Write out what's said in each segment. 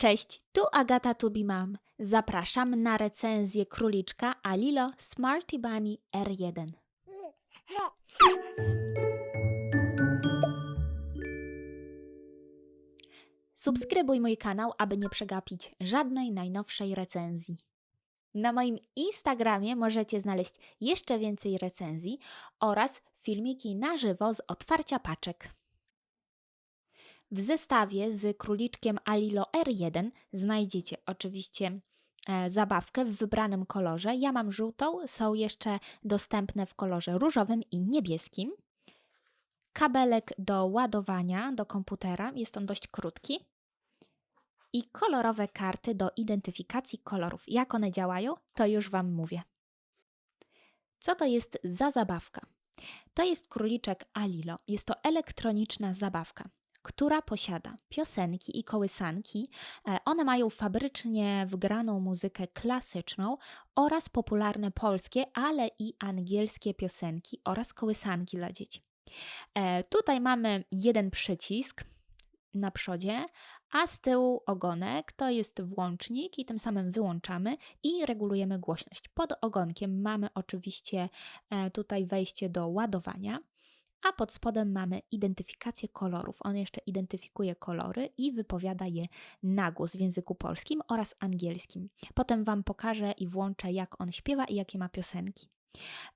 Cześć, tu Agata Tubimam. Zapraszam na recenzję króliczka Alilo Smarty Bunny R1. Subskrybuj mój kanał, aby nie przegapić żadnej najnowszej recenzji. Na moim Instagramie możecie znaleźć jeszcze więcej recenzji oraz filmiki na żywo z otwarcia paczek. W zestawie z króliczkiem Alilo R1 znajdziecie oczywiście e, zabawkę w wybranym kolorze. Ja mam żółtą, są jeszcze dostępne w kolorze różowym i niebieskim. Kabelek do ładowania do komputera, jest on dość krótki. I kolorowe karty do identyfikacji kolorów. Jak one działają, to już Wam mówię. Co to jest za zabawka? To jest króliczek Alilo. Jest to elektroniczna zabawka która posiada piosenki i kołysanki. E, one mają fabrycznie wgraną muzykę klasyczną oraz popularne polskie, ale i angielskie piosenki oraz kołysanki dla dzieci. E, tutaj mamy jeden przycisk na przodzie, a z tyłu ogonek to jest włącznik i tym samym wyłączamy i regulujemy głośność. Pod ogonkiem mamy oczywiście e, tutaj wejście do ładowania a pod spodem mamy identyfikację kolorów. On jeszcze identyfikuje kolory i wypowiada je na głos w języku polskim oraz angielskim. Potem Wam pokażę i włączę, jak on śpiewa i jakie ma piosenki.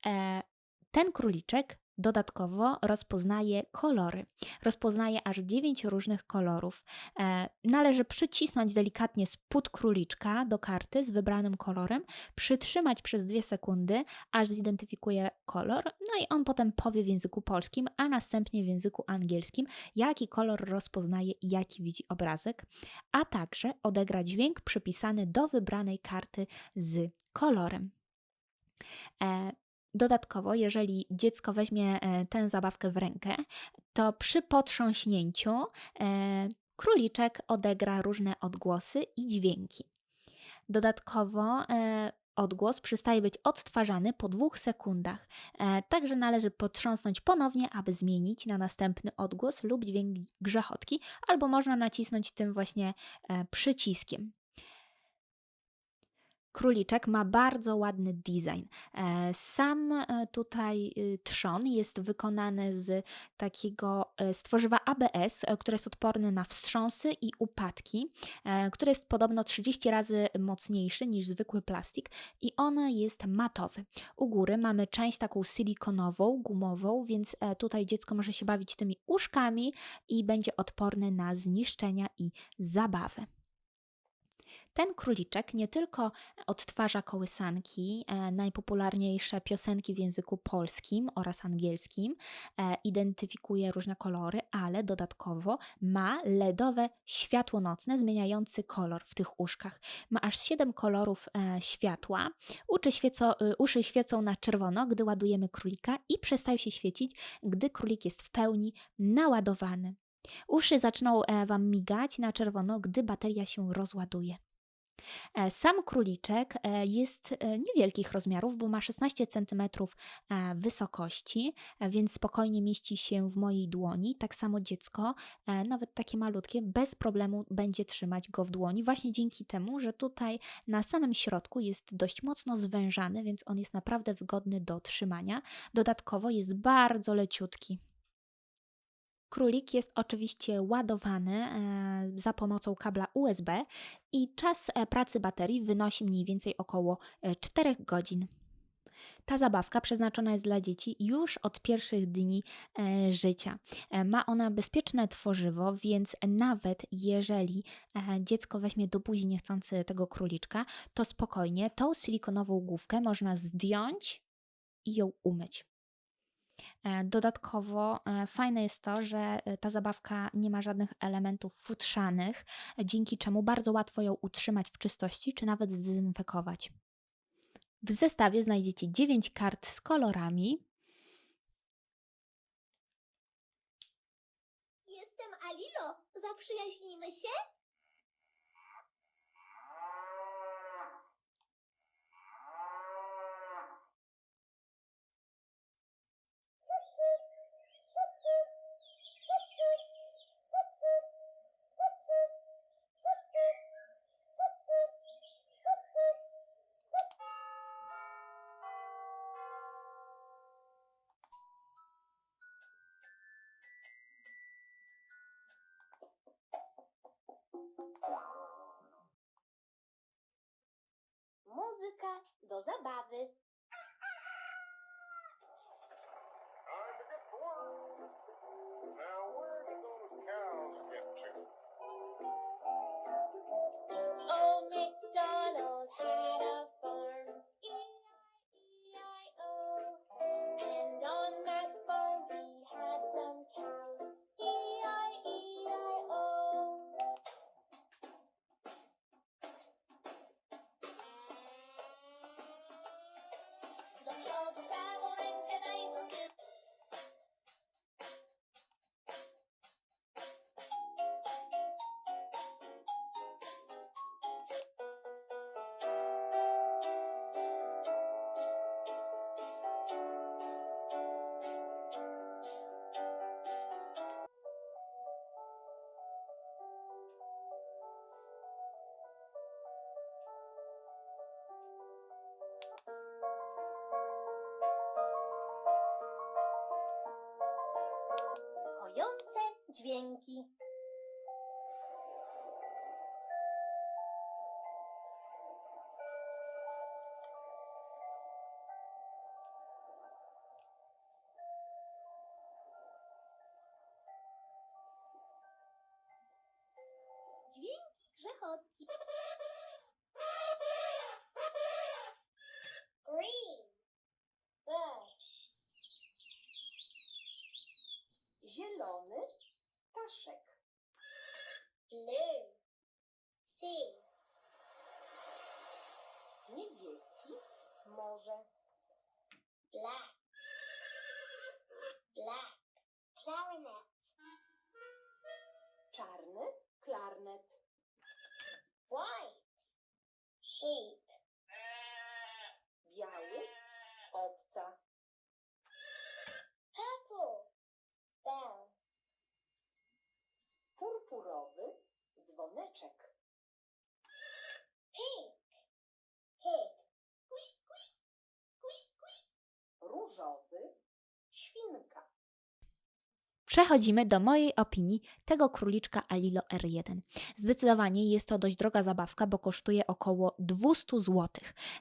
E, ten króliczek Dodatkowo rozpoznaje kolory. Rozpoznaje aż 9 różnych kolorów. E, należy przycisnąć delikatnie spód króliczka do karty z wybranym kolorem, przytrzymać przez 2 sekundy, aż zidentyfikuje kolor, no i on potem powie w języku polskim, a następnie w języku angielskim, jaki kolor rozpoznaje i jaki widzi obrazek, a także odegra dźwięk przypisany do wybranej karty z kolorem. E, Dodatkowo, jeżeli dziecko weźmie e, tę zabawkę w rękę, to przy potrząśnięciu e, króliczek odegra różne odgłosy i dźwięki. Dodatkowo e, odgłos przestaje być odtwarzany po dwóch sekundach, także należy potrząsnąć ponownie, aby zmienić na następny odgłos lub dźwięk grzechotki, albo można nacisnąć tym właśnie przyciskiem. Króliczek ma bardzo ładny design. E, sam e, tutaj y, trzon jest wykonany z takiego stworzywa ABS, e, które jest odporne na wstrząsy i upadki, który jest podobno 30 razy mocniejszy niż zwykły plastik i on jest matowy. U góry mamy część taką silikonową, gumową, więc tutaj dziecko może się bawić tymi uszkami i będzie odporny na zniszczenia i zabawę. Ten króliczek nie tylko odtwarza kołysanki, e, najpopularniejsze piosenki w języku polskim oraz angielskim, e, identyfikuje różne kolory, ale dodatkowo ma LEDowe światło nocne zmieniający kolor w tych uszkach. Ma aż 7 kolorów e, światła. Uszy, świeco, uszy świecą na czerwono, gdy ładujemy królika i przestają się świecić, gdy królik jest w pełni naładowany. Uszy zaczną Wam migać na czerwono, gdy bateria się rozładuje. E, sam króliczek e, jest e, niewielkich rozmiarów, bo ma 16 cm wysokości, więc spokojnie mieści się w mojej dłoni. Tak samo dziecko, nawet takie malutkie, bez problemu będzie trzymać go w dłoni, właśnie dzięki temu, że tutaj na samym środku jest dość mocno zwężany, więc on jest naprawdę wygodny do trzymania. Dodatkowo jest bardzo leciutki. Królik jest oczywiście ładowany e, za pomocą kabla USB i czas e, pracy baterii wynosi mniej więcej około 4 e, godzin. Ta zabawka przeznaczona jest dla dzieci już od pierwszych dni życia. Ma ona bezpieczne tworzywo, więc nawet jeżeli dziecko weźmie do buzi niechcący tego króliczka, to spokojnie tą silikonową główkę można zdjąć i ją umyć. E, dodatkowo e, fajne jest to, że e, ta zabawka nie ma żadnych elementów futrzanych, dzięki czemu bardzo łatwo ją utrzymać w czystości czy nawet zdezynfekować. W zestawie znajdziecie 9 kart z kolorami. Jestem Alilo. Zaprzyjaźnijmy się? Do zabawy. Kojące dźwięki. Dźwięki grzechotki. check. Przechodzimy do mojej opinii tego króliczka Alilo R1. Zdecydowanie jest to dość droga zabawka, bo kosztuje około 200 zł.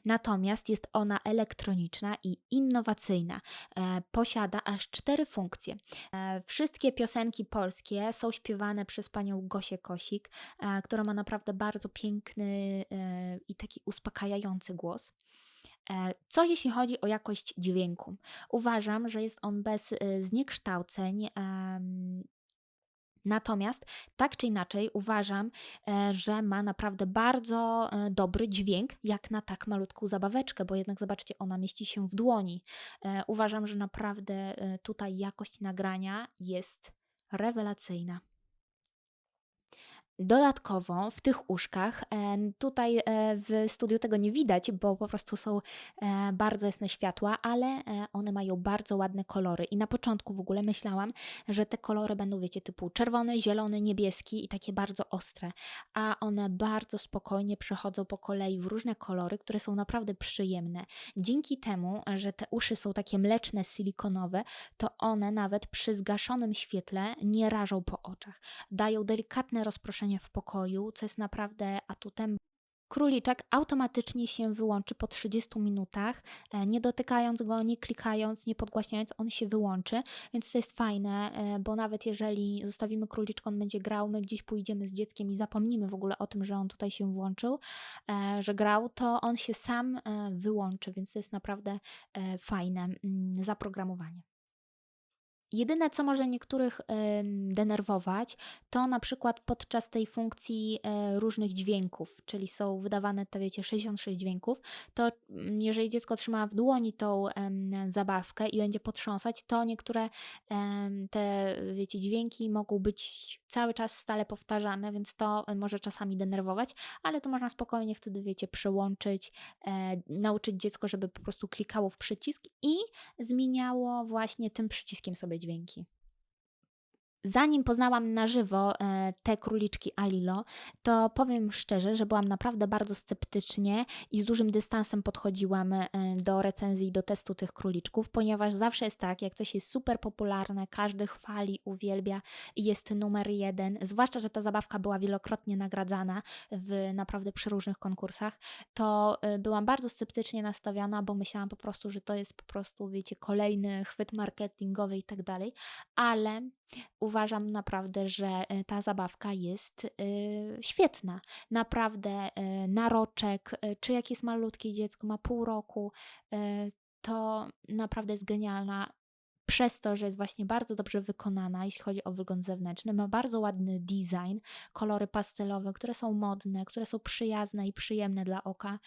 Natomiast jest ona elektroniczna i innowacyjna. E, posiada aż cztery funkcje. E, wszystkie piosenki polskie są śpiewane przez panią Gosię Kosik, e, która ma naprawdę bardzo piękny e, i taki uspokajający głos. E, Co jeśli chodzi o jakość dźwięku? Uważam, że jest on bez y, zniekształceń. Natomiast tak czy inaczej uważam, e, że ma naprawdę bardzo e, dobry dźwięk, jak na tak malutką zabaweczkę, bo jednak zobaczcie, ona mieści się w dłoni. E, Uważam, że naprawdę e, tutaj jakość nagrania jest rewelacyjna. Dodatkowo w tych uszkach, e, tutaj e, w studiu tego nie widać, bo po prostu są e, bardzo jasne światła, ale one mają bardzo ładne kolory. I na początku w ogóle myślałam, że te kolory będą, wiecie, typu czerwony, zielony, niebieski i takie bardzo ostre, a one bardzo spokojnie przechodzą po kolei w różne kolory, które są naprawdę przyjemne. Dzięki temu, że te uszy są takie mleczne, silikonowe, to one nawet przy zgaszonym świetle nie rażą po oczach dają delikatne rozproszenie w pokoju, co jest naprawdę atutem. Króliczek automatycznie się wyłączy po 30 minutach, e, nie dotykając go, nie klikając, nie podgłaśniając, on się wyłączy, więc to jest fajne, e, bo nawet jeżeli zostawimy króliczka, on będzie grał, my gdzieś pójdziemy z dzieckiem i zapomnimy w ogóle o tym, że on tutaj się włączył, e, że grał, to on się sam wyłączy, więc to jest naprawdę fajne mm, zaprogramowanie. Jedyne, co może niektórych denerwować, to na przykład podczas tej funkcji e, różnych dźwięków, czyli są wydawane te, wiecie, 66 dźwięków, to mm, jeżeli dziecko trzyma w dłoni tą zabawkę i będzie potrząsać, to niektóre te, wiecie, dźwięki mogą być cały czas stale powtarzane, więc to może czasami denerwować, ale to można spokojnie wtedy, wiecie, przełączyć, e, nauczyć dziecko, żeby po prostu klikało w przycisk i zmieniało właśnie tym przyciskiem sobie dźwięki. Zanim poznałam na żywo e, te króliczki Alilo, to powiem szczerze, że byłam naprawdę bardzo sceptycznie i z dużym dystansem podchodziłam e, do recenzji, do testu tych króliczków, ponieważ zawsze jest tak, jak coś jest super popularne, każdy chwali, uwielbia i jest numer jeden, zwłaszcza, że ta zabawka była wielokrotnie nagradzana w naprawdę przeróżnych konkursach, to e, byłam bardzo sceptycznie nastawiona, bo myślałam po prostu, że to jest po prostu, wiecie, kolejny chwyt marketingowy i tak dalej, ale uważam naprawdę, że e, ta zabawka jest e, świetna. Naprawdę e, naroczek, czy jak jest malutkie dziecko, ma pół roku, to naprawdę jest genialna. Przez to, że jest właśnie bardzo dobrze wykonana, jeśli chodzi o wygląd zewnętrzny, ma bardzo ładny design, kolory pastelowe, które są modne, które są przyjazne i przyjemne dla oka.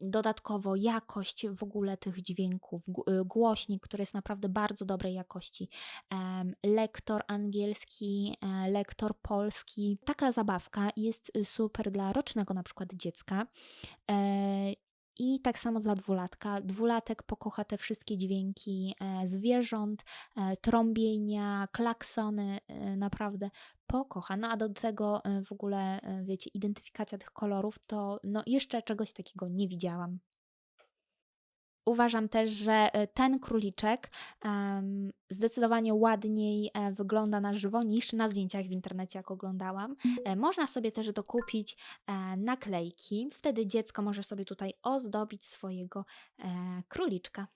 Dodatkowo jakość w ogóle tych dźwięków, y, głośnik, który jest naprawdę bardzo dobrej jakości, lektor angielski, e, lektor polski. Taka zabawka jest y, super dla rocznego na przykład dziecka. I tak samo dla dwulatka. Dwulatek pokocha te wszystkie dźwięki e, zwierząt, e, trąbienia, klaksony, e, naprawdę pokocha. No a do tego w ogóle, wiecie, identyfikacja tych kolorów, to no jeszcze czegoś takiego nie widziałam. Uważam też, że e, ten króliczek em, zdecydowanie ładniej e, wygląda na żywo niż na zdjęciach w internecie, jak oglądałam. E, Można sobie też dokupić naklejki, wtedy dziecko może sobie tutaj ozdobić swojego króliczka.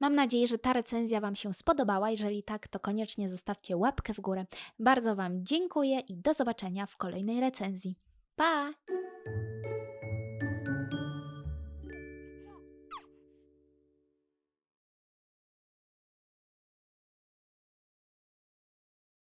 Mam nadzieję, że ta recenzja Wam się spodobała. Jeżeli tak, to koniecznie zostawcie łapkę w górę. Bardzo Wam dziękuję i do zobaczenia w kolejnej recenzji. Pa!